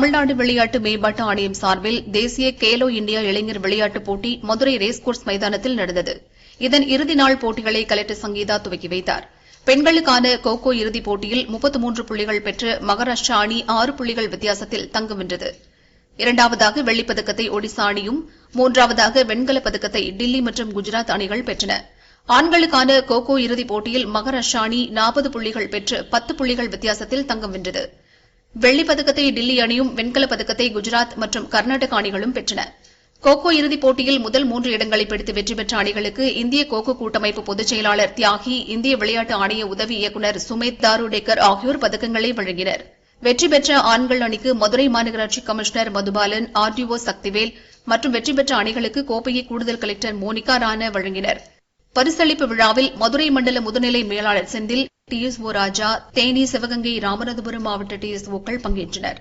தமிழ்நாடு விளையாட்டு மேம்பாட்டு ஆணையம் சார்பில் தேசிய கேலோ இந்தியா இளைஞர் விளையாட்டுப் போட்டி மதுரை ரேஸ்கோர்ஸ் மைதானத்தில் நடந்தது. இதன் இறுதி நாள் போட்டிகளை கலெக்டர் சங்கீதா துவக்கி வைத்தார். பெண்களுக்கான கோகோ இறுதிப் போட்டியில் முப்பத்து மூன்று புள்ளிகள் பெற்று மகாராஷ்டிரா அணி ஆறு புள்ளிகள் வித்தியாசத்தில் தங்கம் வென்றது. இரண்டாவதாக வெள்ளிப் பதக்கத்தை ஒடிசா அணியும் மூன்றாவதாக வெண்கலப் பதக்கத்தை டில்லி மற்றும் குஜராத் அணிகள் பெற்றன. ஆண்களுக்கான கோகோ இறுதிப் போட்டியில் மகாராஷ்டிரா அணி நாற்பது புள்ளிகள் பெற்று பத்து புள்ளிகள் வித்தியாசத்தில் தங்கம் வென்றது. வெள்ளிப் பதக்கத்தை டில்லி அணியும் வெண்கலப் பதக்கத்தை குஜராத் மற்றும் கர்நாடக அணிகளும் பெற்றன. கோகோ இறுதிப் போட்டியில் முதல் மூன்று இடங்களை பிடித்து வெற்றி பெற்ற அணிகளுக்கு இந்திய கோகோ கூட்டமைப்பு பொதுச் செயலாளர் தியாகி இந்திய விளையாட்டு ஆணைய உதவி இயக்குநர் சுமேத் தாருடேக்கர் ஆகியோர் பதக்கங்களை வழங்கினர். வெற்றி பெற்ற ஆண்கள் அணிக்கு மதுரை மாநகராட்சி கமிஷனர் மதுபாலன் ஆர்டிஓ சக்திவேல் மற்றும் வெற்றி பெற்ற அணிகளுக்கு கோப்பையை கூடுதல் கலெக்டர் மோனிகா ராணா வழங்கினர். பரிசளிப்பு விழாவில் மதுரை மண்டல முதுநிலை மேலாளர் செந்தில் டிஎஸ்ஓ ராஜா தேனி சிவகங்கை ராமநாதபுரம் மாவட்ட டிஎஸ்ஓக்கள் பங்கேற்றனா்